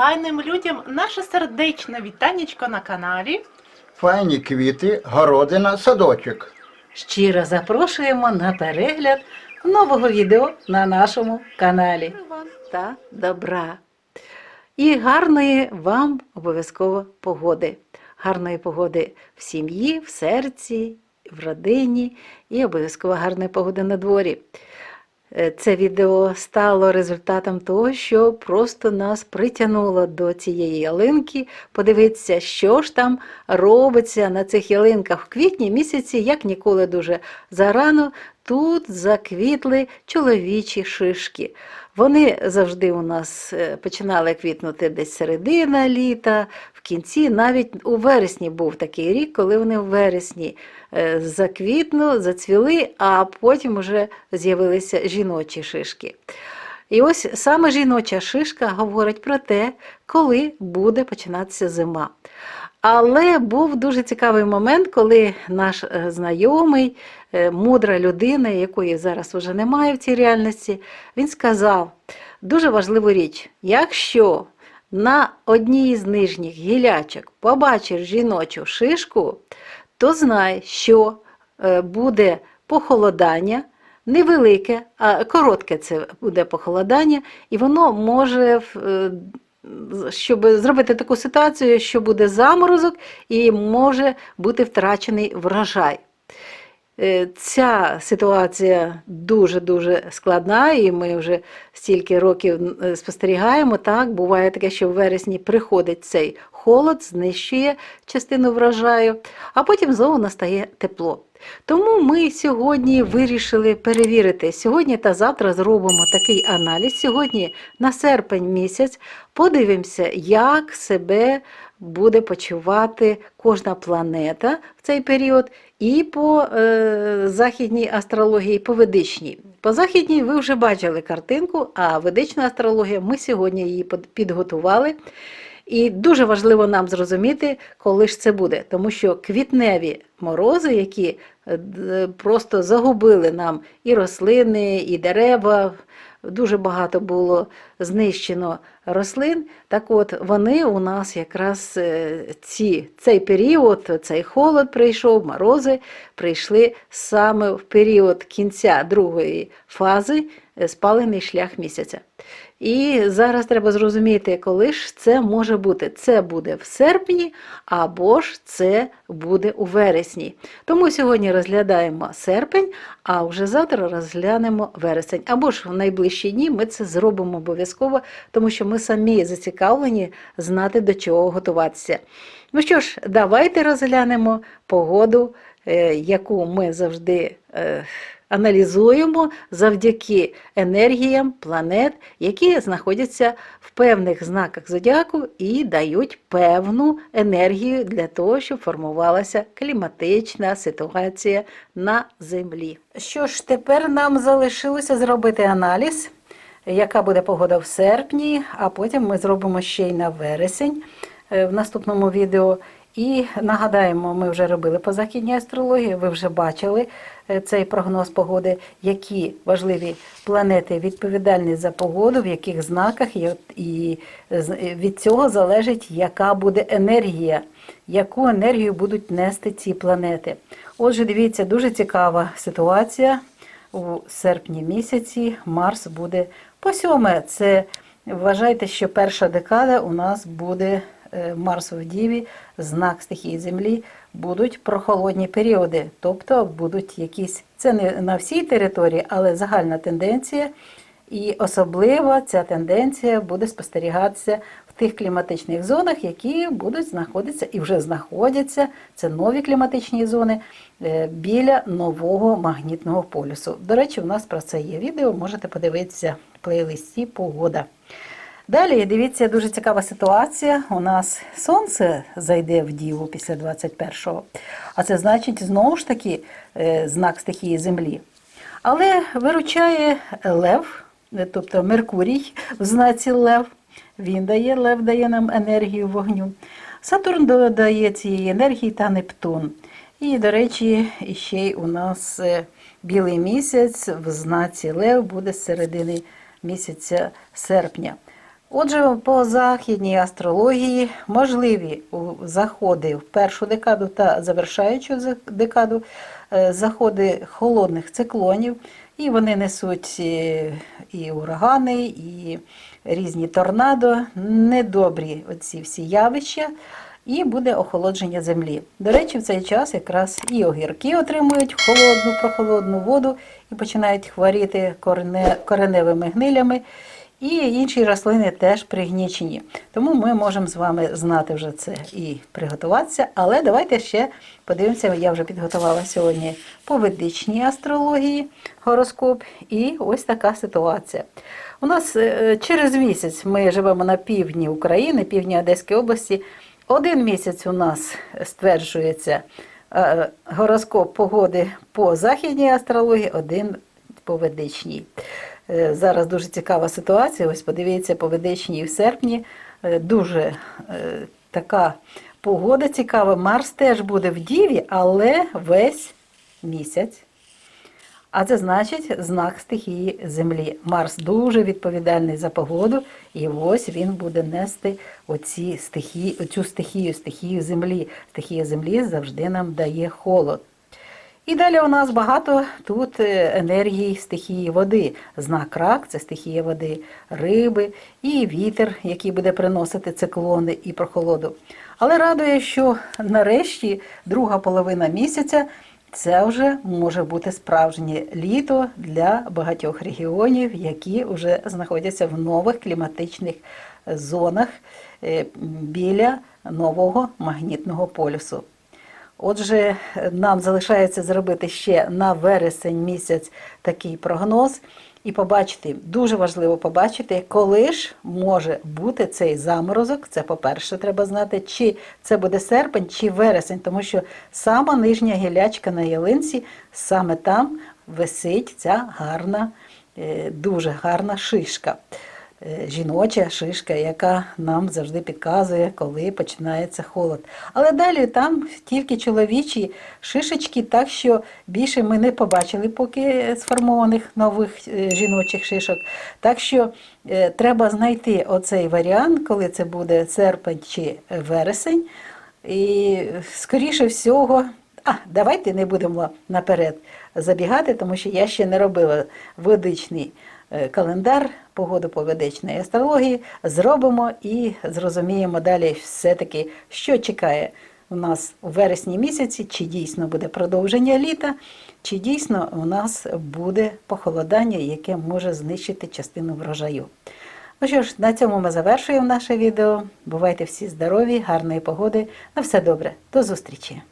файним людям наше сердечне вітанечко на каналі. Файні квіти, городина, садочок. Щиро запрошуємо на перегляд нового відео на нашому каналі. Вам та добра. І гарної вам обов'язково погоди. Гарної погоди в сім'ї, в серці, в родині і обов'язково гарної погоди на дворі. Е, Це відео стало результатом того, що просто нас притягнуло до цієї ялинки. Подивитися, що ж там робиться на цих ялинках в квітні місяці, як ніколи дуже зарано. Тут заквітли чоловічі шишки. Вони завжди у нас е, починали квітнути десь середина літа, в кінці, навіть у вересні був такий рік, коли вони в вересні е, заквітну, зацвіли, а потім вже з'явилися жіночі шишки. І ось саме жіноча шишка говорить про те, коли буде починатися зима. Але був дуже цікавий момент, коли наш е, знайомий, мудра людина, якої зараз вже немає в цій реальності, він сказав дуже важливу річ: якщо на одній з нижніх гілячок побачиш жіночу шишку, то знай, що е, буде похолодання, невелике, а коротке це буде похолодання, і воно може е, щоб зробити таку ситуацію, що буде заморозок і може бути втрачений врожай. Е, Ця ситуація дуже-дуже складна, і ми вже стільки років е, спостерігаємо. Так, буває таке, що в вересні приходить цей холод, знищує частину врожаю, а потім знову настає тепло. Тому ми сьогодні вирішили перевірити. Сьогодні та завтра зробимо такий аналіз. Сьогодні на серпень місяць подивимося, як себе буде почувати кожна планета в цей період, і по е, західній астрології, по ведичній. По західній ви вже бачили картинку, а ведична астрологія ми сьогодні її підготували. І дуже важливо нам зрозуміти, коли ж це буде, тому що квітневі морози, які е, просто загубили нам і рослини, і дерева, дуже багато було знищено рослин. Так от вони у нас якраз е, ці, цей період, цей холод прийшов, морози прийшли саме в період кінця другої фази е, спалений шлях місяця. І зараз треба зрозуміти, коли ж це може бути. Це буде в серпні, або ж це буде у вересні. Тому сьогодні розглядаємо серпень, а вже завтра розглянемо вересень. Або ж в найближчі дні ми це зробимо обов'язково, тому що ми самі зацікавлені знати, до чого готуватися. Ну що ж, давайте розглянемо погоду, е, яку ми завжди. Аналізуємо завдяки енергіям планет, які знаходяться в певних знаках зодіаку і дають певну енергію для того, щоб формувалася кліматична ситуація на Землі. Що ж, тепер нам залишилося зробити аналіз, яка буде погода в серпні, а потім ми зробимо ще й на вересень е, в наступному відео. І нагадаємо, ми вже робили по західній астрології, ви вже бачили е, цей прогноз погоди, які важливі планети відповідальні за погоду, в яких знаках, і, і з- від цього залежить, яка буде енергія, яку енергію будуть нести ці планети. Отже, дивіться, дуже цікава ситуація. У серпні місяці Марс буде по сьоме. Це вважайте, що перша декада у нас буде е, Марс в Діві, знак стихії Землі, будуть прохолодні періоди, тобто будуть якісь, це не на всій території, але загальна тенденція. І особливо ця тенденція буде спостерігатися в тих кліматичних зонах, які будуть знаходитися і вже знаходяться. Це нові кліматичні зони е, біля нового магнітного полюсу. До речі, у нас про це є відео, можете подивитися в плейлисті Погода. Далі, дивіться, дуже цікава ситуація. У нас сонце зайде в діву після 21-го, а це значить знову ж таки е, знак стихії Землі. Але виручає Лев, е, тобто Меркурій в знаці Лев. Він дає, Лев дає нам енергію вогню. Сатурн додає цієї енергії та Нептун. І, до речі, ще й у нас е, білий місяць в знаці Лев буде з середини місяця серпня. Отже, по західній астрології можливі заходи в першу декаду та завершаючу декаду, е, заходи холодних циклонів, і вони несуть е, і урагани, і різні торнадо, недобрі оці всі явища, і буде охолодження землі. До речі, в цей час якраз і огірки отримують холодну, прохолодну воду і починають хворіти корене- кореневими гнилями. І інші рослини теж пригнічені. Тому ми можемо з вами знати вже це і приготуватися. Але давайте ще подивимося, я вже підготувала сьогодні по ведичній астрології гороскоп. І ось така ситуація. У нас е, через місяць ми живемо на півдні України, півдні Одеської області. Один місяць у нас стверджується е, гороскоп погоди по західній астрології, один по ведичній. Е, Зараз дуже цікава ситуація. Ось подивіться, по ведичній в серпні е, дуже е, така погода цікава. Марс теж буде в Діві, але весь місяць. А це значить знак стихії Землі. Марс дуже відповідальний за погоду, і ось він буде нести оці стихії, оцю стихію, стихію Землі. Стихія Землі завжди нам дає холод. І далі у нас багато тут е, енергії стихії води. Знак рак це стихія води, риби і вітер, який буде приносити циклони і прохолоду. Але радує, що нарешті друга половина місяця це вже може бути справжнє літо для багатьох регіонів, які вже знаходяться в нових кліматичних зонах е, біля нового магнітного полюсу. Отже, нам залишається зробити ще на вересень місяць такий прогноз і побачити, дуже важливо побачити, коли ж може бути цей заморозок. Це, по-перше, треба знати, чи це буде серпень, чи вересень, тому що сама нижня гілячка на ялинці, саме там висить ця гарна, е, дуже гарна шишка жіноча шишка, яка нам завжди підказує, коли починається холод. Але далі там тільки чоловічі шишечки, так що більше ми не побачили поки сформованих нових е, жіночих шишок. Так що е, треба знайти оцей варіант, коли це буде серпень чи вересень. І скоріше всього, а давайте не будемо наперед забігати, тому що я ще не робила ведичний е, календар погоду поведичної астрології. Зробимо і зрозуміємо далі все-таки, що чекає у нас у вересні місяці, чи дійсно буде продовження літа, чи дійсно у нас буде похолодання, яке може знищити частину врожаю. Ну що ж, на цьому ми завершуємо наше відео. Бувайте всі здорові, гарної погоди. На все добре. До зустрічі!